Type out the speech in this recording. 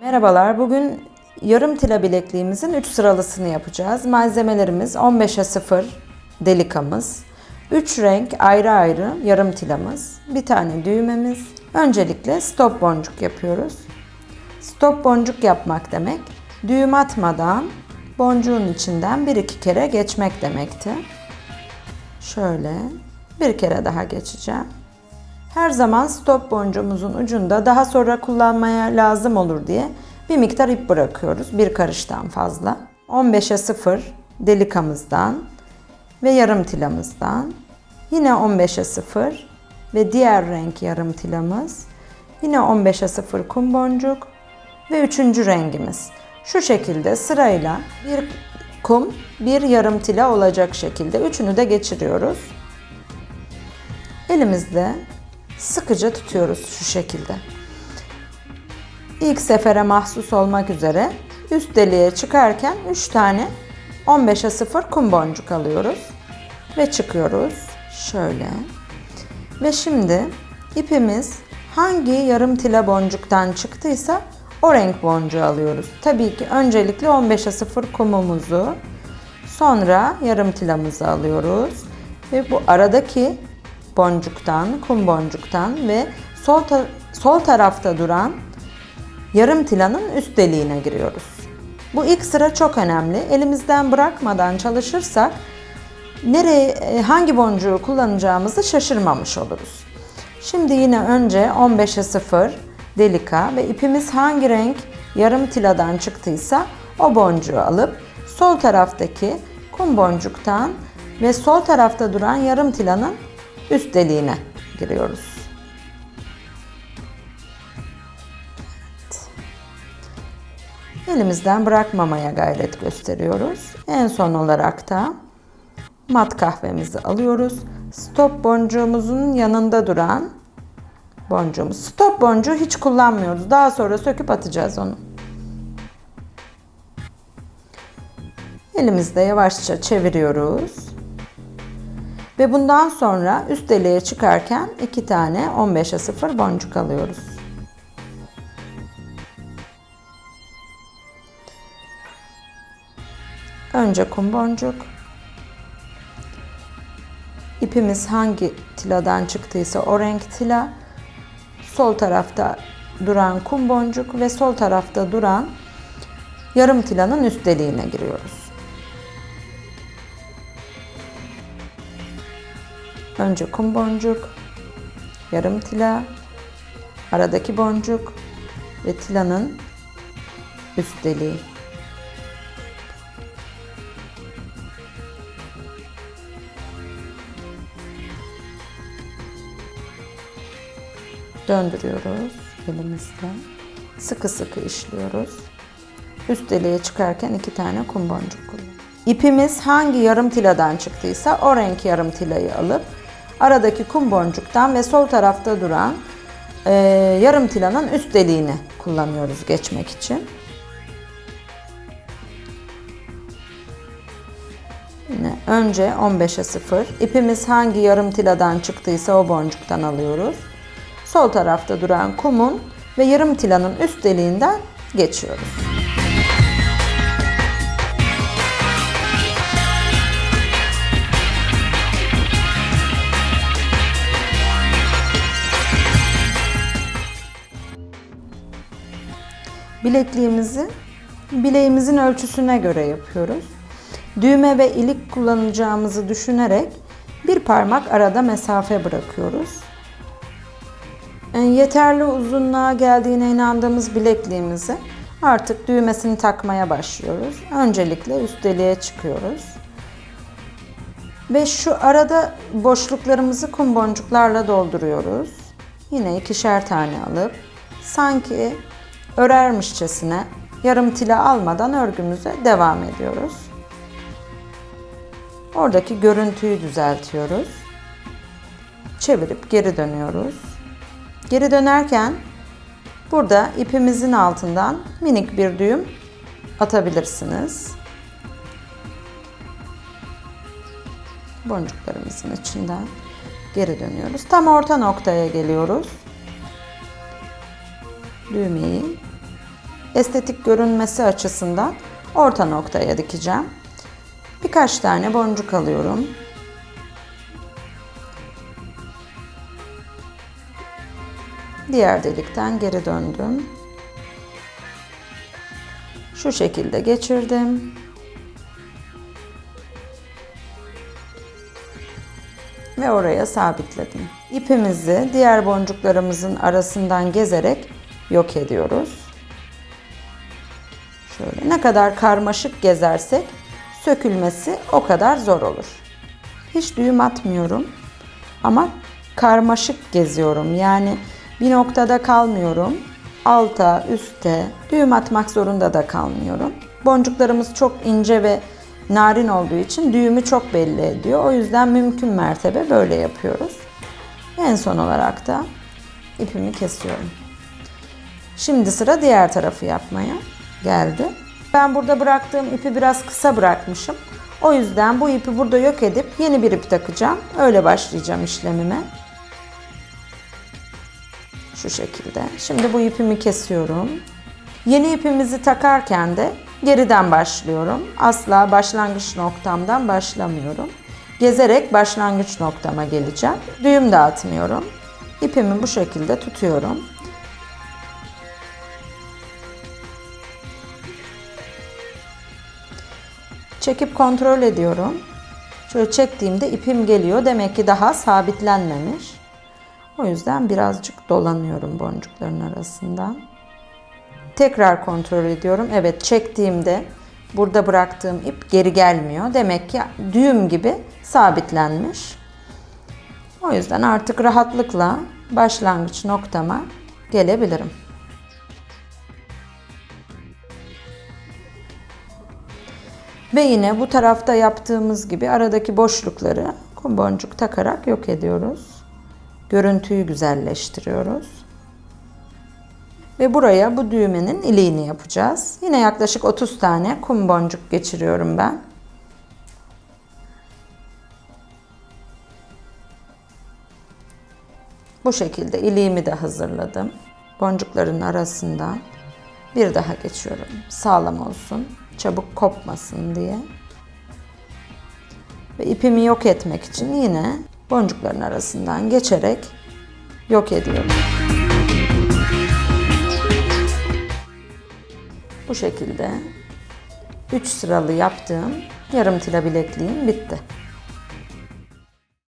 Merhabalar, bugün yarım tila bilekliğimizin 3 sıralısını yapacağız. Malzemelerimiz 15'e 0 delikamız, 3 renk ayrı ayrı yarım tilamız, bir tane düğmemiz. Öncelikle stop boncuk yapıyoruz. Stop boncuk yapmak demek, düğüm atmadan boncuğun içinden bir iki kere geçmek demekti. Şöyle bir kere daha geçeceğim. Her zaman stop boncuğumuzun ucunda daha sonra kullanmaya lazım olur diye bir miktar ip bırakıyoruz. Bir karıştan fazla. 15'e 0 delikamızdan ve yarım tilamızdan. Yine 15'e 0 ve diğer renk yarım tilamız. Yine 15'e 0 kum boncuk ve üçüncü rengimiz. Şu şekilde sırayla bir kum, bir yarım tila olacak şekilde üçünü de geçiriyoruz. Elimizde sıkıca tutuyoruz şu şekilde. İlk sefere mahsus olmak üzere üst deliğe çıkarken 3 tane 15'e 0 kum boncuk alıyoruz ve çıkıyoruz. Şöyle. Ve şimdi ipimiz hangi yarım tila boncuktan çıktıysa o renk boncuğu alıyoruz. Tabii ki öncelikle 15'e 0 kumumuzu sonra yarım tilamızı alıyoruz ve bu aradaki boncuktan, kum boncuktan ve sol ta- sol tarafta duran yarım tilanın üst deliğine giriyoruz. Bu ilk sıra çok önemli. Elimizden bırakmadan çalışırsak nereye e, hangi boncuğu kullanacağımızı şaşırmamış oluruz. Şimdi yine önce 15'e 0 delika ve ipimiz hangi renk yarım tiladan çıktıysa o boncuğu alıp sol taraftaki kum boncuktan ve sol tarafta duran yarım tilanın üst deliğine giriyoruz. Elimizden bırakmamaya gayret gösteriyoruz. En son olarak da mat kahvemizi alıyoruz. Stop boncuğumuzun yanında duran boncuğumuz. Stop boncuğu hiç kullanmıyoruz. Daha sonra söküp atacağız onu. Elimizde yavaşça çeviriyoruz. Ve bundan sonra üst deliğe çıkarken iki tane 15'e 0 boncuk alıyoruz. Önce kum boncuk. İpimiz hangi tiladan çıktıysa o renk tila. Sol tarafta duran kum boncuk ve sol tarafta duran yarım tilanın üst deliğine giriyoruz. Önce kum boncuk, yarım tila, aradaki boncuk ve tilanın üst deliği. Döndürüyoruz elimizle. Sıkı sıkı işliyoruz. Üst deliğe çıkarken iki tane kum boncuk kullanıyoruz. İpimiz hangi yarım tiladan çıktıysa o renk yarım tilayı alıp aradaki kum boncuktan ve sol tarafta duran e, yarım tilanın üst deliğini kullanıyoruz geçmek için. Yine önce 15'e 0. İpimiz hangi yarım tiladan çıktıysa o boncuktan alıyoruz. Sol tarafta duran kumun ve yarım tilanın üst deliğinden geçiyoruz. Bilekliğimizi bileğimizin ölçüsüne göre yapıyoruz. Düğme ve ilik kullanacağımızı düşünerek bir parmak arada mesafe bırakıyoruz. Yani yeterli uzunluğa geldiğine inandığımız bilekliğimizi artık düğmesini takmaya başlıyoruz. Öncelikle üst deliğe çıkıyoruz. Ve şu arada boşluklarımızı kum boncuklarla dolduruyoruz. Yine ikişer tane alıp sanki örermişçesine yarım tila almadan örgümüze devam ediyoruz. Oradaki görüntüyü düzeltiyoruz. Çevirip geri dönüyoruz. Geri dönerken burada ipimizin altından minik bir düğüm atabilirsiniz. Boncuklarımızın içinden geri dönüyoruz. Tam orta noktaya geliyoruz. Düğmeyi estetik görünmesi açısından orta noktaya dikeceğim. Birkaç tane boncuk alıyorum. Diğer delikten geri döndüm. Şu şekilde geçirdim. Ve oraya sabitledim. İpimizi diğer boncuklarımızın arasından gezerek yok ediyoruz. Ne kadar karmaşık gezersek sökülmesi o kadar zor olur. Hiç düğüm atmıyorum ama karmaşık geziyorum. Yani bir noktada kalmıyorum. Alta, üste düğüm atmak zorunda da kalmıyorum. Boncuklarımız çok ince ve narin olduğu için düğümü çok belli ediyor. O yüzden mümkün mertebe böyle yapıyoruz. En son olarak da ipimi kesiyorum. Şimdi sıra diğer tarafı yapmaya geldi. Ben burada bıraktığım ipi biraz kısa bırakmışım. O yüzden bu ipi burada yok edip yeni bir ip takacağım. Öyle başlayacağım işlemime. Şu şekilde. Şimdi bu ipimi kesiyorum. Yeni ipimizi takarken de geriden başlıyorum. Asla başlangıç noktamdan başlamıyorum. Gezerek başlangıç noktama geleceğim. Düğüm de atmıyorum. İpimi bu şekilde tutuyorum. Çekip kontrol ediyorum. Şöyle çektiğimde ipim geliyor. Demek ki daha sabitlenmemiş. O yüzden birazcık dolanıyorum boncukların arasından. Tekrar kontrol ediyorum. Evet çektiğimde burada bıraktığım ip geri gelmiyor. Demek ki düğüm gibi sabitlenmiş. O yüzden artık rahatlıkla başlangıç noktama gelebilirim. Ve yine bu tarafta yaptığımız gibi aradaki boşlukları kum boncuk takarak yok ediyoruz. Görüntüyü güzelleştiriyoruz. Ve buraya bu düğmenin iliğini yapacağız. Yine yaklaşık 30 tane kum boncuk geçiriyorum ben. Bu şekilde iliğimi de hazırladım. Boncukların arasından bir daha geçiyorum. Sağlam olsun, çabuk kopmasın diye. Ve ipimi yok etmek için yine boncukların arasından geçerek yok ediyorum. Bu şekilde 3 sıralı yaptığım yarım tila bilekliğim bitti.